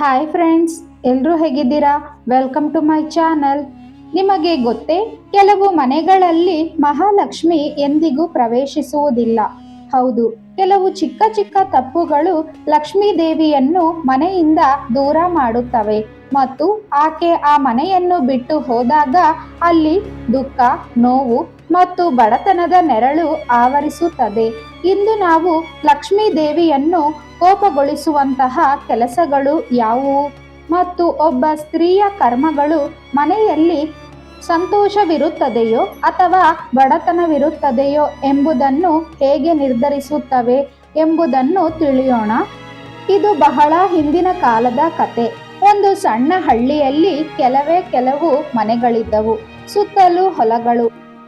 Hi friends ಎಲ್ಲರೂ ಹೇಗಿದ್ದೀರಾ? Welcome to my channel ನಿಮಗೆ ಗೊತ್ತೇ, ಕೆಲವು ಮನೆಗಳಲ್ಲಿ ಮಹಾಲಕ್ಷ್ಮಿ ಎಂದಿಗೂ ಪ್ರವೇಶಿಸುವುದಿಲ್ಲ. ಹೌದು, ಕೆಲವು ಚಿಕ್ಕ ಚಿಕ್ಕ ತಪ್ಪುಗಳು ಲಕ್ಷ್ಮೀ ದೇವಿಯನ್ನು ಮನೆಯಿಂದ ದೂರ ಮಾಡುತ್ತವೆ. ಮತ್ತು ಆಕೆ ಆ ಮನೆಯನ್ನು ಬಿಟ್ಟು ಹೋದಾಗ ಅಲ್ಲಿ ದುಃಖ, ನೋವು ಮತ್ತು ಬಡತನದ ನೆರಳು ಆವರಿಸುತ್ತದೆ. ಇಂದು ನಾವು ಲಕ್ಷ್ಮೀ ದೇವಿಯನ್ನು ಕೋಪಗೊಳಿಸುವಂತಹ ಕೆಲಸಗಳು ಯಾವುವು? ಮತ್ತು ಒಬ್ಬ ಸ್ತ್ರೀಯ ಕರ್ಮಗಳು ಮನೆಯಲ್ಲಿ ಸಂತೋಷವಿರುತ್ತದೆಯೋ ಅಥವಾ ಬಡತನವಿರುತ್ತದೆಯೋ ಎಂಬುದನ್ನು ಹೇಗೆ ನಿರ್ಧರಿಸುತ್ತವೆ ಎಂಬುದನ್ನು ತಿಳಿಯೋಣ. ಇದು ಬಹಳ ಹಿಂದಿನ ಕಾಲದ ಕತೆ. ಒಂದು ಸಣ್ಣ ಹಳ್ಳಿಯಲ್ಲಿ ಕೆಲವೇ ಕೆಲವು ಮನೆಗಳಿದ್ದವು. ಸುತ್ತಲೂ ಹೊಲಗಳು,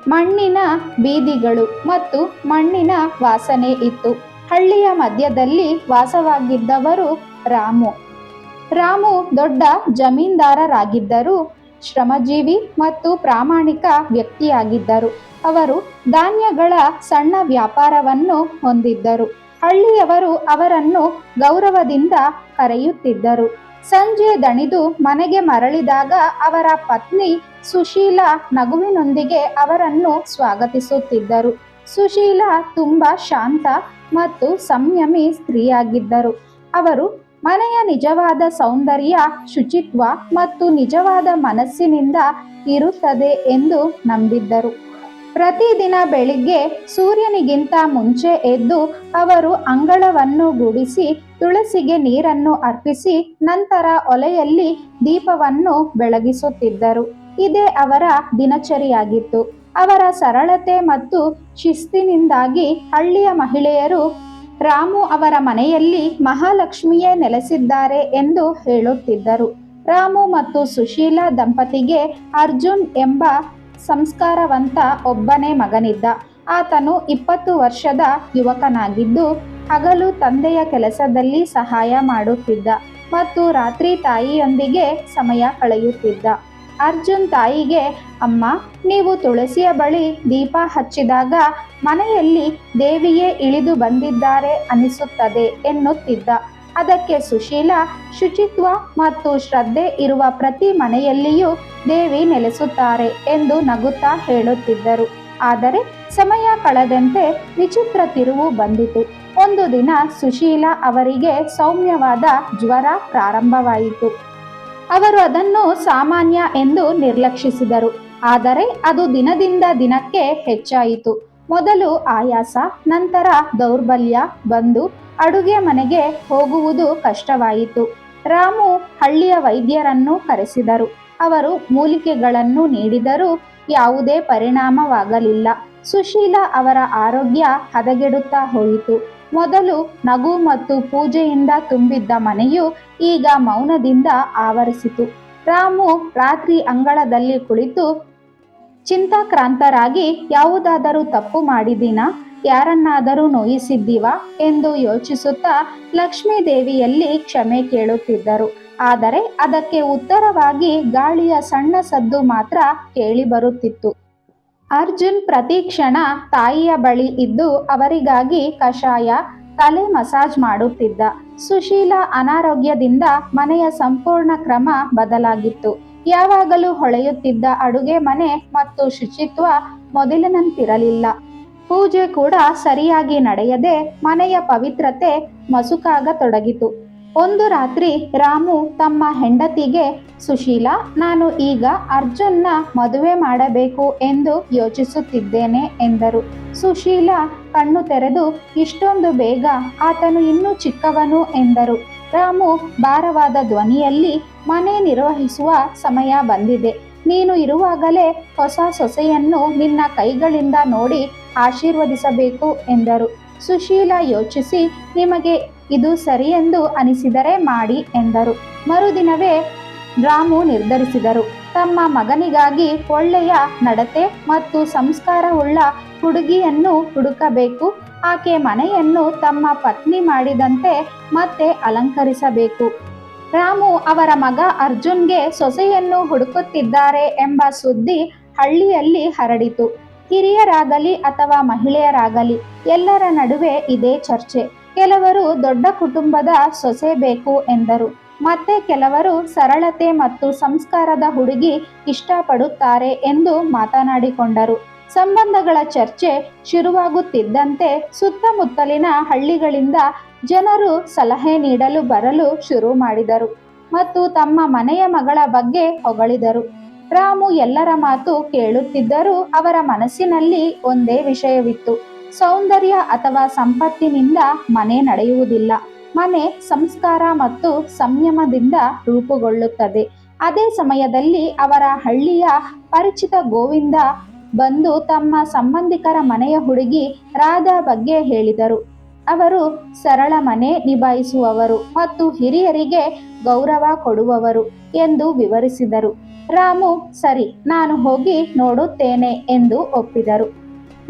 ಮಣ್ಣಿನ ಬೀದಿಗಳು ಮತ್ತು ಮಣ್ಣಿನ ವಾಸನೆ ಇತ್ತು. ಹಳ್ಳಿಯ ಮಧ್ಯದಲ್ಲಿ ವಾಸವಾಗಿದ್ದವರು ರಾಮು. ರಾಮು ದೊಡ್ಡ ಜಮೀನ್ದಾರರಾಗಿದ್ದರು ಶ್ರಮಜೀವಿ ಮತ್ತು ಪ್ರಾಮಾಣಿಕ ವ್ಯಕ್ತಿಯಾಗಿದ್ದರು. ಅವರು ಧಾನ್ಯಗಳ ಸಣ್ಣ ವ್ಯಾಪಾರವನ್ನು ಹೊಂದಿದ್ದರು. ಹಳ್ಳಿಯವರು ಅವರನ್ನು ಗೌರವದಿಂದ ಕರೆಯುತ್ತಿದ್ದರು. ಸಂಜೆ ದಣಿದು ಮನೆಗೆ ಮರಳಿದಾಗ ಅವರ ಪತ್ನಿ ಸುಶೀಲಾ ನಗುವಿನೊಂದಿಗೆ ಅವರನ್ನು ಸ್ವಾಗತಿಸುತ್ತಿದ್ದರು. ಸುಶೀಲಾ ತುಂಬಾ ಶಾಂತ ಮತ್ತು ಸಂಯಮಿ ಸ್ತ್ರೀಯಾಗಿದ್ದರು. ಅವರು ಮನೆಯ ನಿಜವಾದ ಸೌಂದರ್ಯ, ಶುಚಿತ್ವ ಮತ್ತು ನಿಜವಾದ ಮನಸ್ಸಿನಿಂದ ಇರುತ್ತದೆ ಎಂದು ನಂಬಿದ್ದರು. ಪ್ರತಿದಿನ ಬೆಳಿಗ್ಗೆ ಸೂರ್ಯನಿಗಿಂತ ಮುಂಚೆ ಎದ್ದು ಅವರು ಅಂಗಳವನ್ನು ಗುಡಿಸಿ ತುಳಸಿಗೆ ನೀರನ್ನು ಅರ್ಪಿಸಿ ನಂತರ ಒಲೆಯಲ್ಲಿ ದೀಪವನ್ನು ಬೆಳಗಿಸುತ್ತಿದ್ದರು. ಇದೇ ಅವರ ದಿನಚರಿಯಾಗಿತ್ತು. ಅವರ ಸರಳತೆ ಮತ್ತು ಶಿಸ್ತಿನಿಂದಾಗಿ ಹಳ್ಳಿಯ ಮಹಿಳೆಯರು ರಾಮು ಅವರ ಮನೆಯಲ್ಲಿ ಮಹಾಲಕ್ಷ್ಮಿಯೇ ನೆಲೆಸಿದ್ದಾರೆ ಎಂದು ಹೇಳುತ್ತಿದ್ದರು. ರಾಮು ಮತ್ತು ಸುಶೀಲಾ ದಂಪತಿಗೆ ಅರ್ಜುನ್ ಎಂಬ ಸಂಸ್ಕಾರವಂತ ಒಬ್ಬನೇ ಮಗನಿದ್ದ. ಆತನು ಇಪ್ಪತ್ತು ವರ್ಷದ ಯುವಕನಾಗಿದ್ದು, ಹಗಲು ತಂದೆಯ ಕೆಲಸದಲ್ಲಿ ಸಹಾಯ ಮಾಡುತ್ತಿದ್ದ ಮತ್ತು ರಾತ್ರಿ ತಾಯಿಯೊಂದಿಗೆ ಸಮಯ ಕಳೆಯುತ್ತಿದ್ದ. ಅರ್ಜುನ್ ತಾಯಿಗೆ, ಅಮ್ಮ, ನೀವು ತುಳಸಿಯ ಬಳಿ ದೀಪ ಹಚ್ಚಿದಾಗ ಮನೆಯಲ್ಲಿ ದೇವಿಯೇ ಇಳಿದು ಬಂದಿದ್ದಾರೆ ಅನಿಸುತ್ತದೆ ಎನ್ನುತ್ತಿದ್ದ. ಅದಕ್ಕೆ ಸುಶೀಲ, ಶುಚಿತ್ವ ಮತ್ತು ಶ್ರದ್ಧೆ ಇರುವ ಪ್ರತಿ ಮನೆಯಲ್ಲಿಯೂ ದೇವಿ ನೆಲೆಸುತ್ತಾರೆ ಎಂದು ನಗುತ್ತಾ ಹೇಳುತ್ತಿದ್ದರು. ಆದರೆ ಸಮಯ ಕಳೆದಂತೆ ವಿಚಿತ್ರ ತಿರುವು ಬಂದಿತು. ಒಂದು ದಿನ ಸುಶೀಲ ಅವರಿಗೆ ಸೌಮ್ಯವಾದ ಜ್ವರ ಪ್ರಾರಂಭವಾಯಿತು. ಅವರು ಅದನ್ನು ಸಾಮಾನ್ಯ ಎಂದು ನಿರ್ಲಕ್ಷಿಸಿದರು. ಆದರೆ ಅದು ದಿನದಿಂದ ದಿನಕ್ಕೆ ಹೆಚ್ಚಾಯಿತು. ಮೊದಲು ಆಯಾಸ, ನಂತರ ದೌರ್ಬಲ್ಯ ಬಂದು ಅಡುಗೆ ಮನೆಗೆ ಹೋಗುವುದು ಕಷ್ಟವಾಯಿತು. ರಾಮು ಹಳ್ಳಿಯ ವೈದ್ಯರನ್ನು ಕರೆಸಿದರು. ಅವರು ಮೂಲಿಕೆಗಳನ್ನು ನೀಡಿದರೂ ಯಾವುದೇ ಪರಿಣಾಮವಾಗಲಿಲ್ಲ. ಸುಶೀಲ ಅವರ ಆರೋಗ್ಯ ಹದಗೆಡುತ್ತಾ ಹೋಯಿತು. ಮೊದಲು ನಗು ಮತ್ತು ಪೂಜೆಯಿಂದ ತುಂಬಿದ್ದ ಮನೆಯು ಈಗ ಮೌನದಿಂದ ಆವರಿಸಿತು. ರಾಮು ರಾತ್ರಿ ಅಂಗಳದಲ್ಲಿ ಕುಳಿತು ಚಿಂತಾಕ್ರಾಂತರಾಗಿ, ಯಾವುದಾದರೂ ತಪ್ಪು ಮಾಡಿದಿನಾ ಯಾರನ್ನಾದರೂ ನೋಯಿಸಿದ್ದೀವಾ ಎಂದು ಯೋಚಿಸುತ್ತಾ ಲಕ್ಷ್ಮೀ ದೇವಿಯಲ್ಲಿ ಕ್ಷಮೆ ಕೇಳುತ್ತಿದ್ದರು. ಆದರೆ ಅದಕ್ಕೆ ಉತ್ತರವಾಗಿ ಗಾಳಿಯ ಸಣ್ಣ ಸದ್ದು ಮಾತ್ರ ಕೇಳಿಬರುತ್ತಿತ್ತು ಅರ್ಜುನ್ ಪ್ರತಿ ಕ್ಷಣ ತಾಯಿಯ ಬಳಿ ಇದ್ದು ಅವರಿಗಾಗಿ ಕಷಾಯ, ತಲೆ ಮಸಾಜ್ ಮಾಡುತ್ತಿದ್ದ. ಸುಶೀಲ ಅನಾರೋಗ್ಯದಿಂದ ಮನೆಯ ಸಂಪೂರ್ಣ ಕ್ರಮ ಬದಲಾಗಿತ್ತು. ಯಾವಾಗಲೂ ಹೊಳೆಯುತ್ತಿದ್ದ ಅಡುಗೆ ಮನೆ ಮತ್ತು ಶುಚಿತ್ವ ಮೊದಲಿನಂತಿರಲಿಲ್ಲ. ಪೂಜೆ ಕೂಡ ಸರಿಯಾಗಿ ನಡೆಯದೆ ಮನೆಯ ಪವಿತ್ರತೆ ಮಸುಕಾಗತೊಡಗಿತು. ಒಂದು ರಾತ್ರಿ ರಾಮು ತಮ್ಮ ಹೆಂಡತಿಗೆ, ಸುಶೀಲ, ನಾನು ಈಗ ಅರ್ಜುನ್ನ ಮದುವೆ ಮಾಡಬೇಕು ಎಂದು ಯೋಚಿಸುತ್ತಿದ್ದೇನೆ ಎಂದರು. ಸುಶೀಲ ಕಣ್ಣು ತೆರೆದು, ಇಷ್ಟೊಂದು ಬೇಗ, ಆತನು ಇನ್ನೂ ಚಿಕ್ಕವನು ಎಂದರು. ರಾಮು ಭಾರವಾದ ಧ್ವನಿಯಲ್ಲಿ, ಮನೆ ನಿರ್ವಹಿಸುವ ಸಮಯ ಬಂದಿದೆ. ನೀನು ಇರುವಾಗಲೇ ಹೊಸ ಸೊಸೆಯನ್ನು ನಿನ್ನ ಕೈಗಳಿಂದ ನೋಡಿ ಆಶೀರ್ವದಿಸಬೇಕು ಎಂದರು. ಸುಶೀಲ ಯೋಚಿಸಿ, ನಿಮಗೆ ಇದು ಸರಿಯೆಂದು ಅನಿಸಿದರೆ ಮಾಡಿ ಎಂದರು. ಮರುದಿನವೇ ರಾಮು ನಿರ್ಧರಿಸಿದರು. ತಮ್ಮ ಮಗನಿಗಾಗಿ ಒಳ್ಳೆಯ ನಡತೆ ಮತ್ತು ಸಂಸ್ಕಾರವುಳ್ಳ ಹುಡುಗಿಯನ್ನು ಹುಡುಕಬೇಕು. ಆಕೆ ಮನೆಯನ್ನು ತಮ್ಮ ಪತ್ನಿ ಮಾಡಿದಂತೆ ಮತ್ತೆ ಅಲಂಕರಿಸಬೇಕು. ರಾಮು ಅವರ ಮಗ ಅರ್ಜುನ್ಗೆ ಸೊಸೆಯನ್ನು ಹುಡುಕುತ್ತಿದ್ದಾರೆ ಎಂಬ ಸುದ್ದಿ ಹಳ್ಳಿಯಲ್ಲಿ ಹರಡಿತು. ಹಿರಿಯರಾಗಲಿ ಅಥವಾ ಮಹಿಳೆಯರಾಗಲಿ, ಎಲ್ಲರ ನಡುವೆ ಇದೇ ಚರ್ಚೆ. ಕೆಲವರು ದೊಡ್ಡ ಕುಟುಂಬದ ಸೊಸೆ ಬೇಕು ಎಂದರು. ಮತ್ತೆ ಕೆಲವರು ಸರಳತೆ ಮತ್ತು ಸಂಸ್ಕಾರದ ಹುಡುಗಿ ಇಷ್ಟಪಡುತ್ತಾರೆ ಎಂದು ಮಾತನಾಡಿಕೊಂಡರು. ಸಂಬಂಧಗಳ ಚರ್ಚೆ ಶುರುವಾಗುತ್ತಿದ್ದಂತೆ ಸುತ್ತಮುತ್ತಲಿನ ಹಳ್ಳಿಗಳಿಂದ ಜನರು ಸಲಹೆ ನೀಡಲು ಬರಲು ಶುರು ಮಾಡಿದರು ಮತ್ತು ತಮ್ಮ ಮನೆಯ ಮಗಳ ಬಗ್ಗೆ ಹೊಗಳಿದರು. ರಾಮು ಎಲ್ಲರ ಮಾತು ಕೇಳುತ್ತಿದ್ದರೂ ಅವರ ಮನಸ್ಸಿನಲ್ಲಿ ಒಂದೇ ವಿಷಯವಿತ್ತು. ಸೌಂದರ್ಯ ಅಥವಾ ಸಂಪತ್ತಿನಿಂದ ಮನೆ ನಡೆಯುವುದಿಲ್ಲ. ಮನೆ ಸಂಸ್ಕಾರ ಮತ್ತು ಸಂಯಮದಿಂದ ರೂಪುಗೊಳ್ಳುತ್ತದೆ. ಅದೇ ಸಮಯದಲ್ಲಿ ಅವರ ಹಳ್ಳಿಯ ಪರಿಚಿತ ಗೋವಿಂದ ಬಂದು ತಮ್ಮ ಸಂಬಂಧಿಕರ ಮನೆಯ ಹುಡುಗಿ ರಾಧಾ ಬಗ್ಗೆ ಹೇಳಿದರು. ಅವರು ಸರಳ ಮನೆ ನಿಭಾಯಿಸುವವರು ಮತ್ತು ಹಿರಿಯರಿಗೆ ಗೌರವ ಕೊಡುವವರು ಎಂದು ವಿವರಿಸಿದರು. ರಾಮು, ಸರಿ, ನಾನು ಹೋಗಿ ನೋಡುತ್ತೇನೆ ಎಂದು ಒಪ್ಪಿದರು.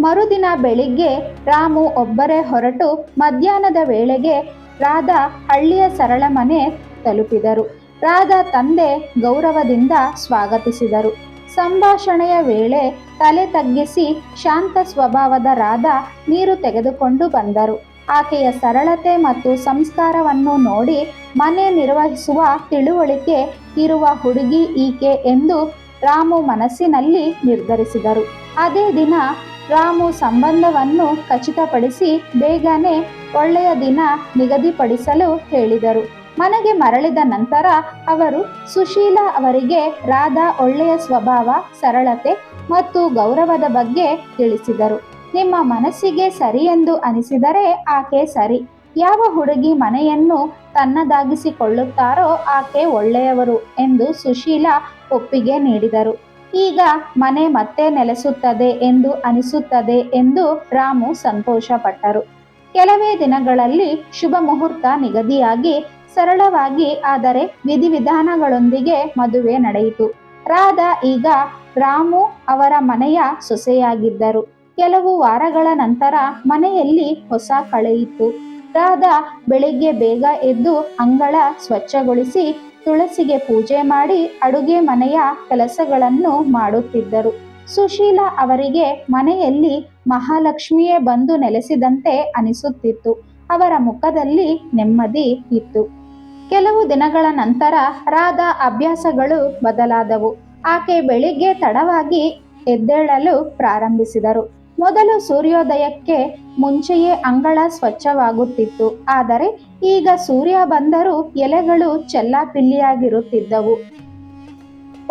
ಮರುದಿನ ಬೆಳಿಗ್ಗೆ ರಾಮು ಒಬ್ಬರೇ ಹೊರಟು ಮಧ್ಯಾಹ್ನದ ವೇಳೆಗೆ ರಾಧಾ ಹಳ್ಳಿಯ ಸರಳ ಮನೆ ತಲುಪಿದರು. ರಾಧಾ ತಂದೆ ಗೌರವದಿಂದ ಸ್ವಾಗತಿಸಿದರು. ಸಂಭಾಷಣೆಯ ವೇಳೆ ತಲೆ ತಗ್ಗಿಸಿ ಶಾಂತ ಸ್ವಭಾವದ ರಾಧಾ ನೀರು ತೆಗೆದುಕೊಂಡು ಬಂದರು. ಆಕೆಯ ಸರಳತೆ ಮತ್ತು ಸಂಸ್ಕಾರವನ್ನು ನೋಡಿ ಮನೆ ನಿರ್ವಹಿಸುವ ತಿಳುವಳಿಕೆ ಇರುವ ಹುಡುಗಿ ಈಕೆ ಎಂದು ರಾಮು ಮನಸ್ಸಿನಲ್ಲಿ ನಿರ್ಧರಿಸಿದರು. ಅದೇ ದಿನ ರಾಮು ಸಂಬಂಧವನ್ನು ಖಚಿತಪಡಿಸಿ ಬೇಗನೆ ಒಳ್ಳೆಯ ದಿನ ನಿಗದಿಪಡಿಸಲು ಹೇಳಿದರು. ಮನೆಗೆ ಮರಳಿದ ನಂತರ ಅವರು ಸುಶೀಲಾ ಅವರಿಗೆ ರಾಧಾ ಒಳ್ಳೆಯ ಸ್ವಭಾವ, ಸರಳತೆ ಮತ್ತು ಗೌರವದ ಬಗ್ಗೆ ತಿಳಿಸಿದರು. ನಿಮ್ಮ ಮನಸ್ಸಿಗೆ ಸರಿ ಎಂದು ಅನಿಸಿದರೆ ಆಕೆ ಸರಿ. ಯಾವ ಹುಡುಗಿ ಮನೆಯನ್ನು ತನ್ನದಾಗಿಸಿಕೊಳ್ಳುತ್ತಾರೋ ಆಕೆ ಒಳ್ಳೆಯವರು ಎಂದು ಸುಶೀಲಾ ಒಪ್ಪಿಗೆ ನೀಡಿದರು. ಈಗ ಮನೆ ಮತ್ತೆ ನೆಲೆಸುತ್ತದೆ ಎಂದು ಅನಿಸುತ್ತದೆ ಎಂದು ರಾಮು ಸಂತೋಷಪಟ್ಟರು. ಕೆಲವೇ ದಿನಗಳಲ್ಲಿ ಶುಭ ಮುಹೂರ್ತ ನಿಗದಿಯಾಗಿ, ಸರಳವಾಗಿ, ಆದರೆ ವಿಧಿವಿಧಾನಗಳೊಂದಿಗೆ ಮದುವೆ ನಡೆಯಿತು. ರಾಧಾ ಈಗ ರಾಮು ಅವರ ಮನೆಯ ಸೊಸೆಯಾಗಿದ್ದರು. ಕೆಲವು ವಾರಗಳ ನಂತರ ಮನೆಯಲ್ಲಿ ಹೊಸ ಕಳೆಯಿತು ರಾಧಾ ಬೆಳಿಗ್ಗೆ ಬೇಗ ಎದ್ದು ಅಂಗಳ ಸ್ವಚ್ಛಗೊಳಿಸಿ ತುಳಸಿಗೆ ಪೂಜೆ ಮಾಡಿ ಅಡುಗೆ ಮನೆಯ ಕೆಲಸಗಳನ್ನು ಮಾಡುತ್ತಿದ್ದರು. ಸುಶೀಲಾ ಅವರಿಗೆ ಮನೆಯಲ್ಲಿ ಮಹಾಲಕ್ಷ್ಮಿಯೇ ಬಂದು ನೆಲೆಸಿದಂತೆ ಅನಿಸುತ್ತಿತ್ತು. ಅವರ ಮುಖದಲ್ಲಿ ನೆಮ್ಮದಿ ಇತ್ತು. ಕೆಲವು ದಿನಗಳ ನಂತರ ರಾಧಾ ಅಭ್ಯಾಸಗಳು ಬದಲಾದವು. ಆಕೆ ಬೆಳಿಗ್ಗೆ ತಡವಾಗಿ ಎದ್ದೇಳಲು ಪ್ರಾರಂಭಿಸಿದರು. ಮೊದಲು ಸೂರ್ಯೋದಯಕ್ಕೆ ಮುಂಚೆಯೇ ಅಂಗಳ ಸ್ವಚ್ಛವಾಗುತ್ತಿತ್ತು. ಆದರೆ ಈಗ ಸೂರ್ಯ ಬಂದರೂ ಎಲೆಗಳು ಚೆಲ್ಲಾಪಿಲ್ಲಿಯಾಗಿರುತ್ತಿದ್ದವು.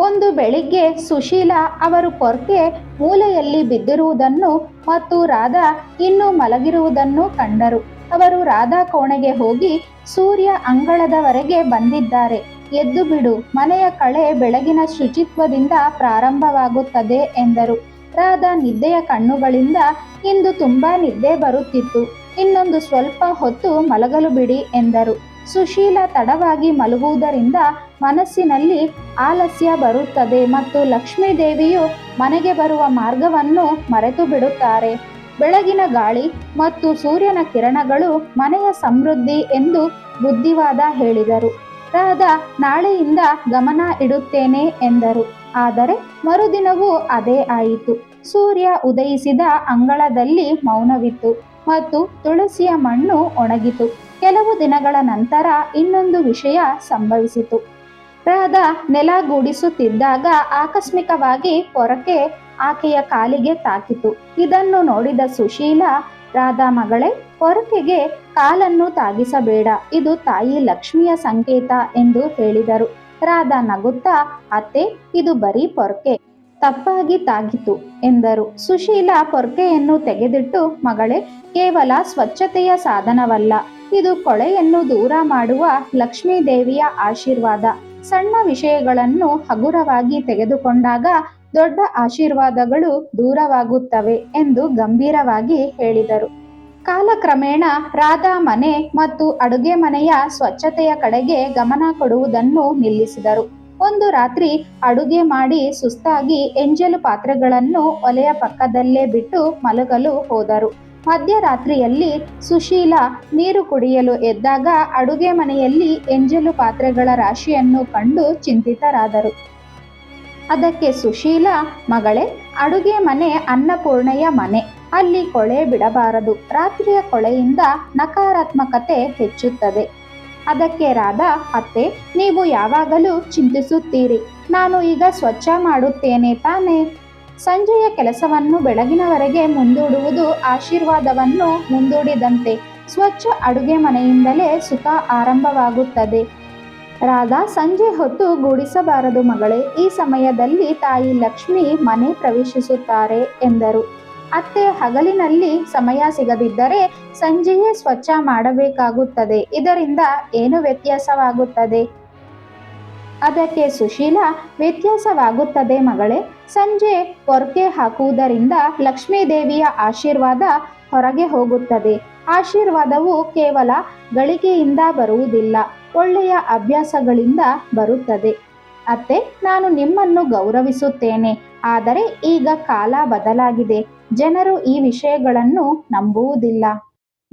ಒಂದು ಬೆಳಿಗ್ಗೆ ಸುಶೀಲಾ ಅವರು ಕೊರ್ಕೆ ಮೂಲೆಯಲ್ಲಿ ಬಿದ್ದಿರುವುದನ್ನು ಮತ್ತು ರಾಧಾ ಇನ್ನೂ ಮಲಗಿರುವುದನ್ನು ಕಂಡರು. ಅವರು ರಾಧಾ ಕೋಣೆಗೆ ಹೋಗಿ ಸೂರ್ಯ ಅಂಗಳದವರೆಗೆ ಬಂದಿದ್ದಾರೆ. ಎದ್ದು ಬಿಡು, ಮನೆಯ ಕಳೆ ಬೆಳಗಿನ ಶುಚಿತ್ವದಿಂದ ಪ್ರಾರಂಭವಾಗುತ್ತದೆ ಎಂದರು. ರಾಧಾ ನಿದ್ದೆಯ ಕಣ್ಣುಗಳಿಂದ ಇಂದು ತುಂಬಾ ನಿದ್ದೆ ಬರುತ್ತಿತ್ತು. ಇನ್ನೊಂದು ಸ್ವಲ್ಪ ಹೊತ್ತು ಮಲಗಲು ಬಿಡಿ ಎಂದರು. ಸುಶೀಲ ತಡವಾಗಿ ಮಲಗುವುದರಿಂದ ಮನಸ್ಸಿನಲ್ಲಿ ಆಲಸ್ಯ ಬರುತ್ತದೆ ಮತ್ತು ಲಕ್ಷ್ಮೀದೇವಿಯು ಮನೆಗೆ ಬರುವ ಮಾರ್ಗವನ್ನು ಮರೆತು ಬಿಡುತ್ತಾರೆ. ಬೆಳಗಿನ ಗಾಳಿ ಮತ್ತು ಸೂರ್ಯನ ಕಿರಣಗಳು ಮನೆಯ ಸಮೃದ್ಧಿ ಎಂದು ಬುದ್ಧಿವಾದ ಹೇಳಿದರು. ರಾಧಾ, ನಾಳೆಯಿಂದ ಗಮನ ಇಡುತ್ತೇನೆ ಎಂದರು. ಆದರೆ ಮರುದಿನವೂ ಅದೇ ಆಯಿತು. ಸೂರ್ಯ ಉದಯಿಸಿದ ಅಂಗಳದಲ್ಲಿ ಮೌನವಿತ್ತು ಮತ್ತು ತುಳಸಿಯ ಮಣ್ಣು ಒಣಗಿತು. ಕೆಲವು ದಿನಗಳ ನಂತರ ಇನ್ನೊಂದು ವಿಷಯ ಸಂಭವಿಸಿತು. ರಾಧಾ ನೆಲಗೂಡಿಸುತ್ತಿದ್ದಾಗ ಆಕಸ್ಮಿಕವಾಗಿ ಪೊರಕೆ ಆಕೆಯ ಕಾಲಿಗೆ ತಾಕಿತು. ಇದನ್ನು ನೋಡಿದ ಸುಶೀಲ, ರಾಧಾ ಮಗಳೇ, ಪೊರಕೆಗೆ ಕಾಲನ್ನು ತಾಗಿಸಬೇಡ. ಇದು ತಾಯಿ ಲಕ್ಷ್ಮಿಯ ಸಂಕೇತ ಎಂದು ಹೇಳಿದರು. ರಾಧಾ ನಗುತ್ತಾ ಅತ್ತೆ, ಇದು ಬರೀ ಪೊರ್ಕೆ. ತಪ್ಪಾಗಿ ತಾಗಿತು, ಎಂದರು. ಸುಶೀಲ ಪೊರ್ಕೆಯನ್ನು ತೆಗೆದಿಟ್ಟು, ಮಗಳೇ, ಕೇವಲ ಸ್ವಚ್ಛತೆಯ ಸಾಧನವಲ್ಲ. ಇದು ಕೊಳೆಯನ್ನು ದೂರ ಮಾಡುವ ಲಕ್ಷ್ಮೀ ದೇವಿಯ ಆಶೀರ್ವಾದ. ಸಣ್ಣ ವಿಷಯಗಳನ್ನು ಹಗುರವಾಗಿ ತೆಗೆದುಕೊಂಡಾಗ ದೊಡ್ಡ ಆಶೀರ್ವಾದಗಳು ದೂರವಾಗುತ್ತವೆ, ಎಂದು ಗಂಭೀರವಾಗಿ ಹೇಳಿದರು. ಕಾಲಕ್ರಮೇಣ ರಾಧಾ ಮನೆ ಮತ್ತು ಅಡುಗೆ ಮನೆಯ ಸ್ವಚ್ಛತೆಯ ಕಡೆಗೆ ಗಮನ ಕೊಡುವುದನ್ನು ನಿಲ್ಲಿಸಿದರು. ಒಂದು ರಾತ್ರಿ ಅಡುಗೆ ಮಾಡಿ ಸುಸ್ತಾಗಿ ಎಂಜಲು ಪಾತ್ರೆಗಳನ್ನು ಒಲೆಯ ಪಕ್ಕದಲ್ಲೇ ಬಿಟ್ಟು ಮಲಗಲು ಹೋದರು. ಮಧ್ಯರಾತ್ರಿಯಲ್ಲಿ ಸುಶೀಲ ನೀರು ಕುಡಿಯಲು ಎದ್ದಾಗ ಅಡುಗೆ ಮನೆಯಲ್ಲಿ ಎಂಜಲು ಪಾತ್ರೆಗಳ ರಾಶಿಯನ್ನು ಕಂಡು ಚಿಂತಿತರಾದರು. ಅದಕ್ಕೆ ಸುಶೀಲ, ಮಗಳೇ, ಅಡುಗೆ ಮನೆ ಅನ್ನಪೂರ್ಣೆಯ ಮನೆ. ಅಲ್ಲಿ ಕೊಳೆ ಬಿಡಬಾರದು. ರಾತ್ರಿಯ ಕೊಳೆಯಿಂದ ನಕಾರಾತ್ಮಕತೆ ಹೆಚ್ಚುತ್ತದೆ. ಅದಕ್ಕೆ ರಾಧಾ, ಅತ್ತೆ, ನೀವು ಯಾವಾಗಲೂ ಚಿಂತಿಸುತ್ತೀರಿ. ನಾನು ಈಗ ಸ್ವಚ್ಛ ಮಾಡುತ್ತೇನೆ ತಾನೇ. ಸಂಜೆಯ ಕೆಲಸವನ್ನು ಬೆಳಗಿನವರೆಗೆ ಮುಂದೂಡುವುದು ಆಶೀರ್ವಾದವನ್ನು ಮುಂದೂಡಿದಂತೆ. ಸ್ವಚ್ಛ ಅಡುಗೆ ಮನೆಯಿಂದಲೇ ಸುಖ ಆರಂಭವಾಗುತ್ತದೆ. ರಾಧಾ, ಸಂಜೆ ಹೊತ್ತು ಗೂಡಿಸಬಾರದು ಮಗಳೇ. ಈ ಸಮಯದಲ್ಲಿ ತಾಯಿ ಲಕ್ಷ್ಮಿ ಮನೆ ಪ್ರವೇಶಿಸುತ್ತಾರೆ ಎಂದರು. ಅತ್ತೆ ಹಗಲಿನಲ್ಲಿ ಸಮಯ ಸಿಗದಿದ್ದರೆ ಸಂಜೆಯೇ ಸ್ವಚ್ಛ ಮಾಡಬೇಕಾಗುತ್ತದೆ. ಇದರಿಂದ ಏನು ವ್ಯತ್ಯಾಸವಾಗುತ್ತದೆ? ಅದಕ್ಕೆ ಸುಶೀಲ, ವ್ಯತ್ಯಾಸವಾಗುತ್ತದೆ ಮಗಳೇ, ಸಂಜೆ ಪೊರ್ಕೆ ಹಾಕುವುದರಿಂದ ಲಕ್ಷ್ಮೀದೇವಿಯ ಆಶೀರ್ವಾದ ಹೊರಗೆ ಹೋಗುತ್ತದೆ. ಆಶೀರ್ವಾದವು ಕೇವಲ ಗಳಿಕೆಯಿಂದ ಬರುವುದಿಲ್ಲ, ಒಳ್ಳೆಯ ಅಭ್ಯಾಸಗಳಿಂದ ಬರುತ್ತದೆ. ಅತ್ತೆ, ನಾನು ನಿಮ್ಮನ್ನು ಗೌರವಿಸುತ್ತೇನೆ, ಆದರೆ ಈಗ ಕಾಲ ಬದಲಾಗಿದೆ. ಜನರು ಈ ವಿಷಯಗಳನ್ನು ನಂಬುವುದಿಲ್ಲ.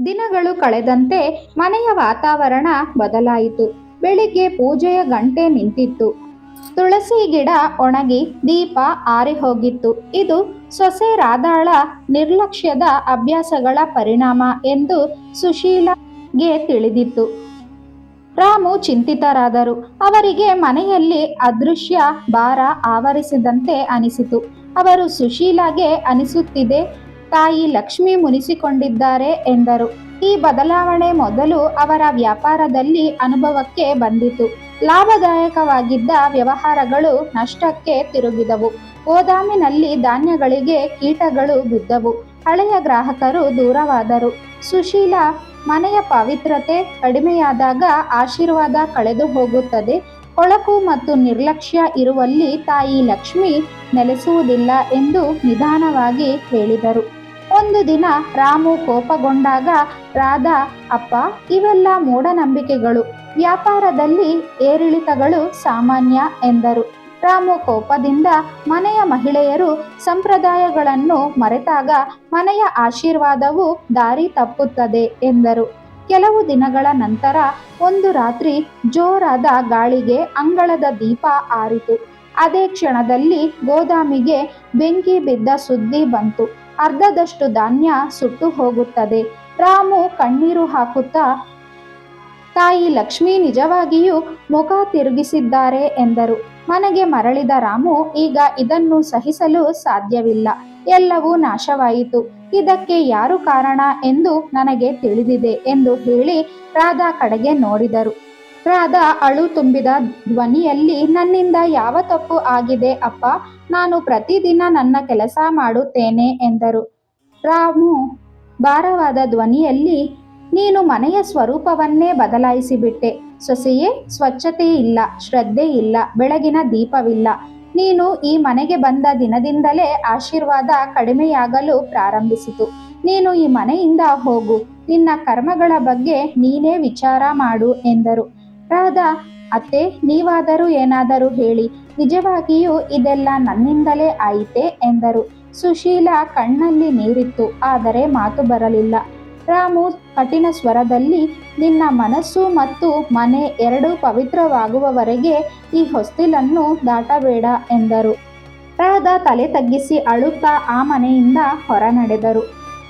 ದಿನಗಳು ಕಳೆದಂತೆ ಮನೆಯ ವಾತಾವರಣ ಬದಲಾಯಿತು. ಬೆಳಿಗ್ಗೆ ಪೂಜೆಯ ಗಂಟೆ ನಿಂತಿತ್ತು. ತುಳಸಿ ಗಿಡ ಒಣಗಿ ದೀಪ ಆರಿ ಹೋಗಿತ್ತು. ಇದು ಸೊಸೆ ರಾಧಾಳ ನಿರ್ಲಕ್ಷ್ಯದ ಅಭ್ಯಾಸಗಳ ಪರಿಣಾಮ ಎಂದು ಸುಶೀಲಗೆ ತಿಳಿದಿತ್ತು. ರಾಮು ಚಿಂತಿತರಾದರು. ಅವರಿಗೆ ಮನೆಯಲ್ಲಿ ಅದೃಶ್ಯ ಭಾರ ಆವರಿಸಿದಂತೆ ಅನಿಸಿತು. ಅವರು ಸುಶೀಲಾಗೆ ಅನಿಸುತ್ತಿದೆ, ತಾಯಿ ಲಕ್ಷ್ಮಿ ಮುನಿಸಿಕೊಂಡಿದ್ದಾರೆ ಎಂದರು. ಈ ಬದಲಾವಣೆ ಮೊದಲು ಅವರ ವ್ಯಾಪಾರದಲ್ಲಿ ಅನುಭವಕ್ಕೆ ಬಂದಿತು. ಲಾಭದಾಯಕವಾಗಿದ್ದ ವ್ಯವಹಾರಗಳು ನಷ್ಟಕ್ಕೆ ತಿರುಗಿದವು. ಗೋದಾಮಿನಲ್ಲಿ ಧಾನ್ಯಗಳಿಗೆ ಕೀಟಗಳು ಬಿದ್ದವು. ಹಳೆಯ ಗ್ರಾಹಕರು ದೂರವಾದರು. ಸುಶೀಲಾ ಮನೆಯ ಪವಿತ್ರತೆ ಕಡಿಮೆಯಾದಾಗ ಆಶೀರ್ವಾದ ಕಳೆದು ಹೋಗುತ್ತದೆ ಕೊಳಕು ಮತ್ತು ನಿರ್ಲಕ್ಷ್ಯ ಇರುವಲ್ಲಿ ತಾಯಿ ಲಕ್ಷ್ಮಿ ನೆಲೆಸುವುದಿಲ್ಲ ಎಂದು ನಿಧಾನವಾಗಿ ಹೇಳಿದರು. ಒಂದು ದಿನ ರಾಮು ಕೋಪಗೊಂಡಾಗ, ರಾಧಾ, ಅಪ್ಪ, ಇವೆಲ್ಲ ಮೂಢನಂಬಿಕೆಗಳು. ವ್ಯಾಪಾರದಲ್ಲಿ ಏರಿಳಿತಗಳು ಸಾಮಾನ್ಯ ಎಂದರು. ರಾಮು ಕೋಪದಿಂದ ಮನೆಯ ಮಹಿಳೆಯರು ಸಂಪ್ರದಾಯಗಳನ್ನು ಮರೆತಾಗ ಮನೆಯ ಆಶೀರ್ವಾದವು ದಾರಿ ತಪ್ಪುತ್ತದೆ ಎಂದರು. ಕೆಲವು ದಿನಗಳ ನಂತರ ಒಂದು ರಾತ್ರಿ ಜೋರಾದ ಗಾಳಿಗೆ ಅಂಗಳದ ದೀಪ ಆರಿತು. ಅದೇ ಕ್ಷಣದಲ್ಲಿ ಗೋದಾಮಿಗೆ ಬೆಂಕಿ ಬಿದ್ದ ಸುದ್ದಿ ಬಂತು. ಅರ್ಧದಷ್ಟು ಧಾನ್ಯ ಸುಟ್ಟು ಹೋಗುತ್ತದೆ. ರಾಮು ಕಣ್ಣೀರು ಹಾಕುತ್ತಾ, ತಾಯಿ ಲಕ್ಷ್ಮಿ ನಿಜವಾಗಿಯೂ ಮುಖ ತಿರುಗಿಸಿದ್ದಾರೆ ಎಂದರು. ಮನೆಗೆ ಮರಳಿದ ರಾಮು, ಈಗ ಇದನ್ನು ಸಹಿಸಲು ಸಾಧ್ಯವಿಲ್ಲ. ಎಲ್ಲವೂ ನಾಶವಾಯಿತು. ಇದಕ್ಕೆ ಯಾರು ಕಾರಣ ಎಂದು ನನಗೆ ತಿಳಿದಿದೆ ಎಂದು ಹೇಳಿ ರಾಧಾ ಕಡೆಗೆ ನೋಡಿದರು. ರಾಧಾ ಅಳು ತುಂಬಿದ ಧ್ವನಿಯಲ್ಲಿ, ನನ್ನಿಂದ ಯಾವ ತಪ್ಪು ಆಗಿದೆ ಅಪ್ಪ? ನಾನು ಪ್ರತಿದಿನ ನನ್ನ ಕೆಲಸ ಮಾಡುತ್ತೇನೆ ಎಂದರು. ರಾಮು ಭಾರವಾದ ಧ್ವನಿಯಲ್ಲಿ, ನೀನು ಮನೆಯ ಸ್ವರೂಪವನ್ನೇ ಬದಲಾಯಿಸಿಬಿಟ್ಟೆ. ಸೊಸೆಯೇ ಸ್ವಚ್ಛತೆ ಇಲ್ಲ ಶ್ರದ್ಧೆ ಇಲ್ಲ ಬೆಳಗಿನ ದೀಪವಿಲ್ಲ. ನೀನು ಈ ಮನೆಗೆ ಬಂದ ದಿನದಿಂದಲೇ ಆಶೀರ್ವಾದ ಕಡಿಮೆಯಾಗಲು ಪ್ರಾರಂಭಿಸಿತು. ನೀನು ಈ ಮನೆಯಿಂದ ಹೋಗು. ನಿನ್ನ ಕರ್ಮಗಳ ಬಗ್ಗೆ ನೀನೇ ವಿಚಾರ ಮಾಡು ಎಂದರು. ರಾಧಾ, ಅತ್ತೆ, ನೀವಾದರೂ ಏನಾದರೂ ಹೇಳಿ. ನಿಜವಾಗಿಯೂ ಇದೆಲ್ಲ ನನ್ನಿಂದಲೇ ಆಯಿತೆ ಎಂದರು. ಸುಶೀಲ ಕಣ್ಣಲ್ಲಿ ನೀರಿತ್ತು, ಆದರೆ ಮಾತು ಬರಲಿಲ್ಲ. ರಾಮು ಕಠಿಣ ಸ್ವರದಲ್ಲಿ, ನಿನ್ನ ಮನಸ್ಸು ಮತ್ತು ಮನೆ ಎರಡೂ ಪವಿತ್ರವಾಗುವವರೆಗೆ ಈ ಹೊಸ್ತಿಲನ್ನು ದಾಟಬೇಡ ಎಂದರು. ರಾಧ ತಲೆ ತಗ್ಗಿಸಿ ಅಳುತ್ತಾ ಆ ಮನೆಯಿಂದ ಹೊರ ನಡೆದರು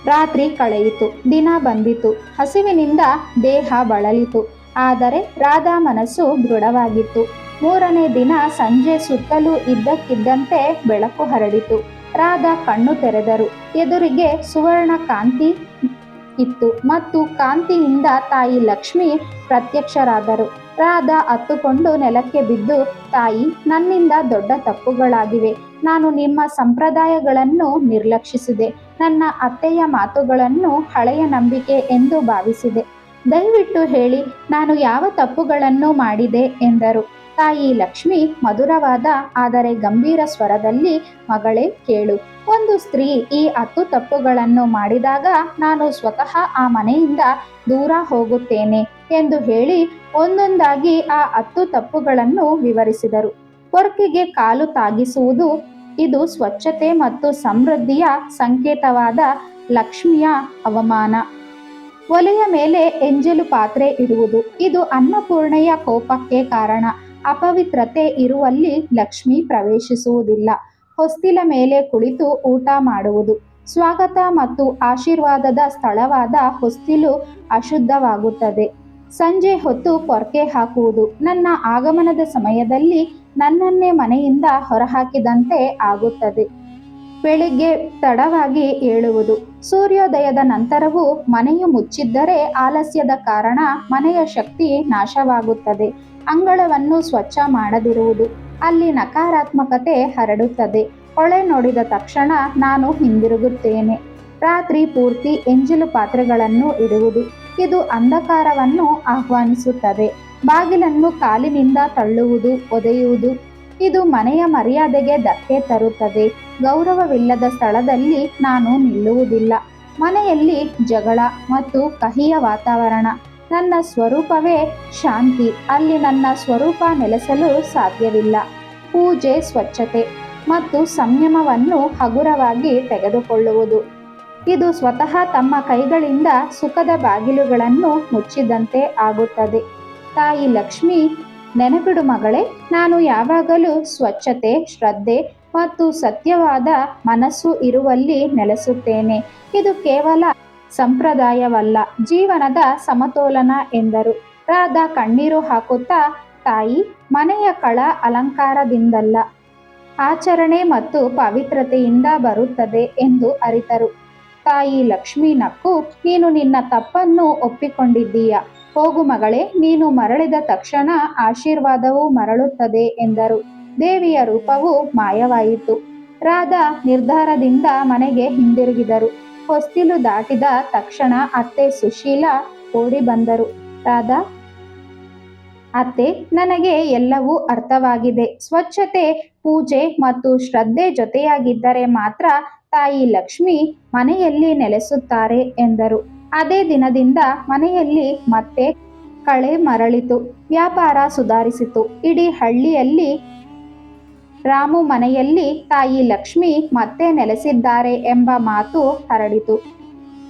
ರಾತ್ರಿ ಕಳೆಯಿತು, ದಿನ ಬಂದಿತು, ಹಸಿವಿನಿಂದ ದೇಹ ಬಳಲಿತು. ಆದರೆ ರಾಧಾ ಮನಸ್ಸು ದೃಢವಾಗಿತ್ತು. ಮೂರನೇ ದಿನ ಸಂಜೆ ಸುತ್ತಲೂ ಇದ್ದಕ್ಕಿದ್ದಂತೆ ಬೆಳಕು ಹರಡಿತು. ರಾಧಾ ಕಣ್ಣು ತೆರೆದರು. ಎದುರಿಗೆ ಸುವರ್ಣ ಕಾಂತಿ ಇತ್ತು ಮತ್ತು ಕಾಂತಿಯಿಂದ ತಾಯಿ ಲಕ್ಷ್ಮಿ ಪ್ರತ್ಯಕ್ಷರಾದರು. ರಾಧ ಹತ್ತುಕೊಂಡು ನೆಲಕ್ಕೆ ಬಿದ್ದು, ತಾಯಿ, ನನ್ನಿಂದ ದೊಡ್ಡ ತಪ್ಪುಗಳಾಗಿವೆ. ನಾನು ನಿಮ್ಮ ಸಂಪ್ರದಾಯಗಳನ್ನು ನಿರ್ಲಕ್ಷಿಸಿದೆ. ನನ್ನ ಅತ್ತೆಯ ಮಾತುಗಳನ್ನು ಹಳೆಯ ನಂಬಿಕೆ ಎಂದು ಭಾವಿಸಿದೆ. ದಯವಿಟ್ಟು ಹೇಳಿ, ನಾನು ಯಾವ ತಪ್ಪುಗಳನ್ನು ಮಾಡಿದೆ? ಎಂದರು. ತಾಯಿ ಲಕ್ಷ್ಮಿ ಮಧುರವಾದ, ಆದರೆ ಗಂಭೀರ ಸ್ವರದಲ್ಲಿ ಮಗಳೇ ಕೇಳು. ಒಂದು ಸ್ತ್ರೀ ಈ ಹತ್ತು ತಪ್ಪುಗಳನ್ನು ಮಾಡಿದಾಗ ನಾನು ಸ್ವತಃ ಆ ಮನೆಯಿಂದ ದೂರ ಹೋಗುತ್ತೇನೆ ಎಂದು ಹೇಳಿ ಒಂದೊಂದಾಗಿ ಆ ಹತ್ತು ತಪ್ಪುಗಳನ್ನು ವಿವರಿಸಿದರು. ಪೊರ್ಕೆಗೆ ಕಾಲು ತಾಗಿಸುವುದು ಇದು ಸ್ವಚ್ಛತೆ ಮತ್ತು ಸಮೃದ್ಧಿಯ ಸಂಕೇತವಾದ ಲಕ್ಷ್ಮಿಯ ಅವಮಾನ. ಒಲೆಯ ಮೇಲೆ ಎಂಜಲು ಪಾತ್ರೆ ಇಡುವುದು, ಇದು ಅನ್ನಪೂರ್ಣೆಯ ಕೋಪಕ್ಕೆ ಕಾರಣ. ಅಪವಿತ್ರತೆ ಇರುವಲ್ಲಿ ಲಕ್ಷ್ಮಿ ಪ್ರವೇಶಿಸುವುದಿಲ್ಲ. ಹೊಸ್ತಿಲ ಮೇಲೆ ಕುಳಿತು ಊಟ ಮಾಡುವುದು. ಸ್ವಾಗತ ಮತ್ತು ಆಶೀರ್ವಾದದ ಸ್ಥಳವಾದ ಹೊಸ್ತಿಲು ಅಶುದ್ಧವಾಗುತ್ತದೆ. ಸಂಜೆ ಹೊತ್ತು ಪೊರ್ಕೆ ಹಾಕುವುದು. ನನ್ನ ಆಗಮನದ ಸಮಯದಲ್ಲಿ ನನ್ನನ್ನೇ ಮನೆಯಿಂದ ಹೊರಹಾಕಿದಂತೆ ಆಗುತ್ತದೆ. ಬೆಳಿಗ್ಗೆ ತಡವಾಗಿ ಏಳುವುದು. ಸೂರ್ಯೋದಯದ ನಂತರವೂ ಮನೆಯು ಮುಚ್ಚಿದ್ದರೆ ಆಲಸ್ಯದ ಕಾರಣ ಮನೆಯ ಶಕ್ತಿ ನಾಶವಾಗುತ್ತದೆ. ಅಂಗಳವನ್ನು ಸ್ವಚ್ಛ ಮಾಡದಿರುವುದು. ಅಲ್ಲಿ ನಕಾರಾತ್ಮಕತೆ ಹರಡುತ್ತದೆ. ಹೊಳೆ ನೋಡಿದ ತಕ್ಷಣ ನಾನು ಹಿಂದಿರುಗುತ್ತೇನೆ. ರಾತ್ರಿ ಪೂರ್ತಿ ಎಂಜಿಲು ಪಾತ್ರೆಗಳನ್ನು ಇಡುವುದು. ಇದು ಅಂಧಕಾರವನ್ನು ಆಹ್ವಾನಿಸುತ್ತದೆ. ಬಾಗಿಲನ್ನು ಕಾಲಿನಿಂದ ತಳ್ಳುವುದು, ಒದೆಯುವುದು. ಇದು ಮನೆಯ ಮರ್ಯಾದೆಗೆ ಧಕ್ಕೆ ತರುತ್ತದೆ. ಗೌರವವಿಲ್ಲದ ಸ್ಥಳದಲ್ಲಿ ನಾನು ನಿಲ್ಲುವುದಿಲ್ಲ. ಮನೆಯಲ್ಲಿ ಜಗಳ ಮತ್ತು ಕಹಿಯ ವಾತಾವರಣ. ನನ್ನ ಸ್ವರೂಪವೇ ಶಾಂತಿ. ಅಲ್ಲಿ ನನ್ನ ಸ್ವರೂಪ ನೆಲೆಸಲು ಸಾಧ್ಯವಿಲ್ಲ. ಪೂಜೆ ಸ್ವಚ್ಛತೆ ಮತ್ತು ಸಂಯಮವನ್ನು ಹಗುರವಾಗಿ ತೆಗೆದುಕೊಳ್ಳುವುದು. ಇದು ಸ್ವತಃ ತಮ್ಮ ಕೈಗಳಿಂದ ಸುಖದ ಬಾಗಿಲುಗಳನ್ನು ಮುಚ್ಚಿದಂತೆ ಆಗುತ್ತದೆ. ತಾಯಿ ಲಕ್ಷ್ಮಿ, ನೆನಪಿಡು ಮಗಳೇ, ನಾನು ಯಾವಾಗಲೂ ಸ್ವಚ್ಛತೆ, ಶ್ರದ್ಧೆ ಮತ್ತು ಸತ್ಯವಾದ ಮನಸ್ಸು ಇರುವಲ್ಲಿ ನೆಲೆಸುತ್ತೇನೆ. ಇದು ಕೇವಲ ಸಂಪ್ರದಾಯವಲ್ಲ. ಜೀವನದ ಸಮತೋಲನ ಎಂದರು. ರಾಧಾ ಕಣ್ಣೀರು ಹಾಕುತ್ತಾ, ತಾಯಿ, ಮನೆಯ ಕಳ ಅಲಂಕಾರದಿಂದಲ್ಲ. ಆಚರಣೆ ಮತ್ತು ಪವಿತ್ರತೆಯಿಂದ ಬರುತ್ತದೆ ಎಂದು ಅರಿತರು. ತಾಯಿ ಲಕ್ಷ್ಮೀ, ನಕ್ಕು, ನೀನು ನಿನ್ನ ತಪ್ಪನ್ನು ಒಪ್ಪಿಕೊಂಡಿದ್ದೀಯ? ಹೋಗು ಮಗಳೇ, ನೀನು ಮರಳಿದ ತಕ್ಷಣ ಆಶೀರ್ವಾದವು ಮರಳುತ್ತದೆ ಎಂದರು. ದೇವಿಯ ರೂಪವು ಮಾಯವಾಯಿತು. ರಾಧಾ ನಿರ್ಧಾರದಿಂದ ಮನೆಗೆ ಹಿಂದಿರುಗಿದರು. ಹೊಸ್ತಿಲು ದಾಟಿದ ತಕ್ಷಣ ಅತ್ತೆ ಸುಶೀಲ ಓಡಿ ಬಂದರು. ರಾಧಾ, ಅತ್ತೆ, ನನಗೆ ಎಲ್ಲವೂ ಅರ್ಥವಾಗಿದೆ. ಸ್ವಚ್ಛತೆ, ಪೂಜೆ ಮತ್ತು ಶ್ರದ್ಧೆ ಜೊತೆಯಾಗಿದ್ದರೆ ಮಾತ್ರ ತಾಯಿ ಲಕ್ಷ್ಮಿ ಮನೆಯಲ್ಲಿ ನೆಲೆಸುತ್ತಾರೆ ಎಂದರು. ಅದೇ ದಿನದಿಂದ ಮನೆಯಲ್ಲಿ ಮತ್ತೆ ಕಳೆ ಮರಳಿತು. ವ್ಯಾಪಾರ ಸುಧಾರಿಸಿತು. ಇಡೀ ಹಳ್ಳಿಯಲ್ಲಿ ರಾಮು ಮನೆಯಲ್ಲಿ ತಾಯಿ ಲಕ್ಷ್ಮಿ ಮತ್ತೆ ನೆಲೆಸಿದ್ದಾರೆ ಎಂಬ ಮಾತು ಹರಡಿತು.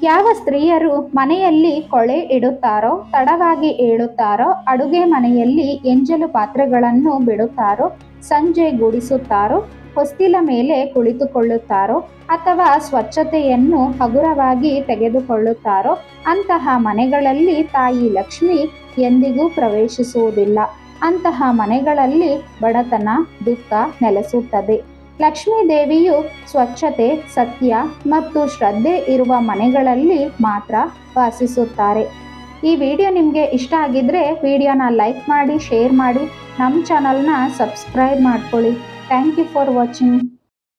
ಯಾವ ಸ್ತ್ರೀಯರು ಮನೆಯಲ್ಲಿ ಕೊಳೆ ಇಡುತ್ತಾರೋ, ತಡವಾಗಿ ಏಳುತ್ತಾರೋ, ಅಡುಗೆ ಮನೆಯಲ್ಲಿ ಎಂಜಲು ಪಾತ್ರೆಗಳನ್ನು ಬಿಡುತ್ತಾರೋ, ಸಂಜೆ ಗುಡಿಸುತ್ತಾರೋ, ಹೊಸ್ತಿಲ ಮೇಲೆ ಕುಳಿತುಕೊಳ್ಳುತ್ತಾರೋ, ಅಥವಾ ಸ್ವಚ್ಛತೆಯನ್ನು ಹಗುರವಾಗಿ ತೆಗೆದುಕೊಳ್ಳುತ್ತಾರೋ, ಅಂತಹ ಮನೆಗಳಲ್ಲಿ ತಾಯಿ ಲಕ್ಷ್ಮಿ ಎಂದಿಗೂ ಪ್ರವೇಶಿಸುವುದಿಲ್ಲ. ಅಂತಹ ಮನೆಗಳಲ್ಲಿ ಬಡತನ, ದುಃಖ ನೆಲೆಸುತ್ತದೆ. ಲಕ್ಷ್ಮೀ ದೇವಿಯು ಸ್ವಚ್ಛತೆ, ಸತ್ಯ ಮತ್ತು ಶ್ರದ್ಧೆ ಇರುವ ಮನೆಗಳಲ್ಲಿ ಮಾತ್ರ ವಾಸಿಸುತ್ತಾರೆ. ಈ ವಿಡಿಯೋ ನಿಮಗೆ ಇಷ್ಟ ಆಗಿದ್ರೆ ವಿಡಿಯೋನ ಲೈಕ್ ಮಾಡಿ, ಶೇರ್ ಮಾಡಿ, ನಮ್ಮ ಚಾನಲ್ನ ಸಬ್ಸ್ಕ್ರೈಬ್ ಮಾಡ್ಕೊಳ್ಳಿ. Thank you for watching.